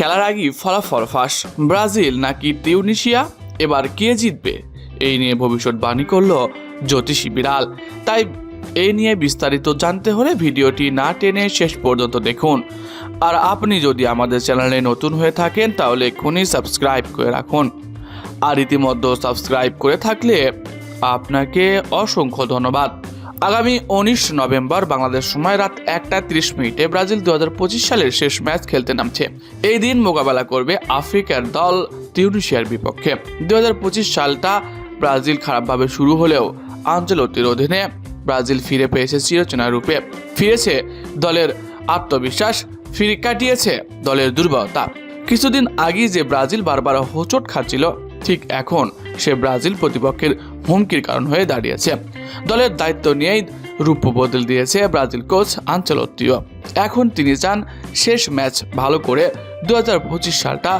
খেলার আগেই ফলাফল ফাঁস। ব্রাজিল নাকি তিউনিশিয়া? এবার কে জিতবে? এই নিয়ে ভবিষ্যৎবাণী করল জ্যোতিষী বিড়াল। তাই এই নিয়ে বিস্তারিত জানতে হলে ভিডিওটি না টেনে শেষ পর্যন্ত দেখুন। আর আপনি যদি আমাদের চ্যানেলে নতুন হয়ে থাকেন, তাহলে এক্ষুনি সাবস্ক্রাইব করে রাখুন। আর ইতিমধ্যে সাবস্ক্রাইব করে থাকলে আপনাকে অসংখ্য ধন্যবাদ। আগামী উনিশ নভেম্বর বাংলাদেশ সময় রাত একটা তিরিশ মিনিটে ব্রাজিল দু হাজার পঁচিশ সালের শেষ ম্যাচ খেলতে নামছে। এই দিন মোকাবেলা করবে আফ্রিকার দল তিউনিশিয়ার বিপক্ষে। দু হাজার পঁচিশ সালটা ব্রাজিল খারাপভাবে শুরু হলেও আঞ্চলতির অধীনে ব্রাজিল ফিরে পেয়েছে চিরচেনা রূপে। ফিরেছে দলের আত্মবিশ্বাস, ফিরে কাটিয়েছে দলের দুর্বলতা। কিছুদিন আগেই যে ব্রাজিল বারবার হোঁচট খাচ্ছিল, ঠিক এখন সে ব্রাজিল প্রতিপক্ষের হুমকির কারণ হয়ে দাঁড়িয়েছে। দলের দায়িত্ব নিয়েই রূপ বদল দিয়েছে ব্রাজিল কোচ আঞ্চলত্তিও এখন তিনি চান শেষ ম্যাচ ভালো করে দু হাজার পঁচিশ সালটা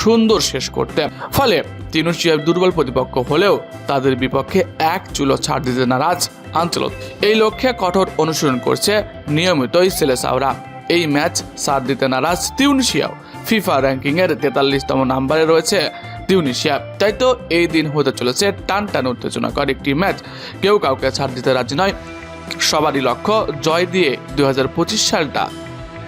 সুন্দর শেষ করতে। ফলে তিনুশিয়ার দুর্বল প্রতিপক্ষ হলেও তাদের বিপক্ষে এক চুলো ছাড় দিতে নারাজ আঞ্চলত এই লক্ষ্যে কঠোর অনুসরণ করছে নিয়মিতই সেলেসাওরা। এই ম্যাচ সার দিতে নারাজ তিউনিশিয়াও। ফিফা র্যাঙ্কিংয়ের তেতাল্লিশতম নাম্বারে রয়েছে তিউনিশিয়া। তাই তো এই দিন হতে চলেছে টান টান উত্তেজনাকর একটি ম্যাচ। কেউ কাউকে ছাড় দিতে রাজি নয়। সবারই লক্ষ্য জয় দিয়ে দু হাজার পঁচিশ সালটা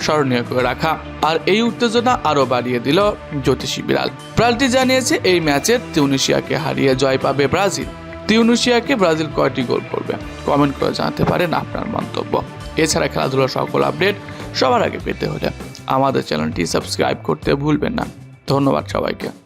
স্মরণীয় করে রাখা। আর এই উত্তেজনা আরও বাড়িয়ে দিল জ্যোতিষী বিড়াল। ব্রাজিল জানিয়েছে, এই ম্যাচে তিউনিশিয়াকে হারিয়ে জয় পাবে ব্রাজিল। তিউনিশিয়াকে ব্রাজিল কয়টি গোল করবে? কমেন্ট করে জানাতে পারেন আপনার মন্তব্য। এছাড়া খেলাধুলার সকল আপডেট সবার আগে পেতে হলে আমাদের চ্যানেলটি সাবস্ক্রাইব করতে ভুলবেন না। ধন্যবাদ সবাইকে।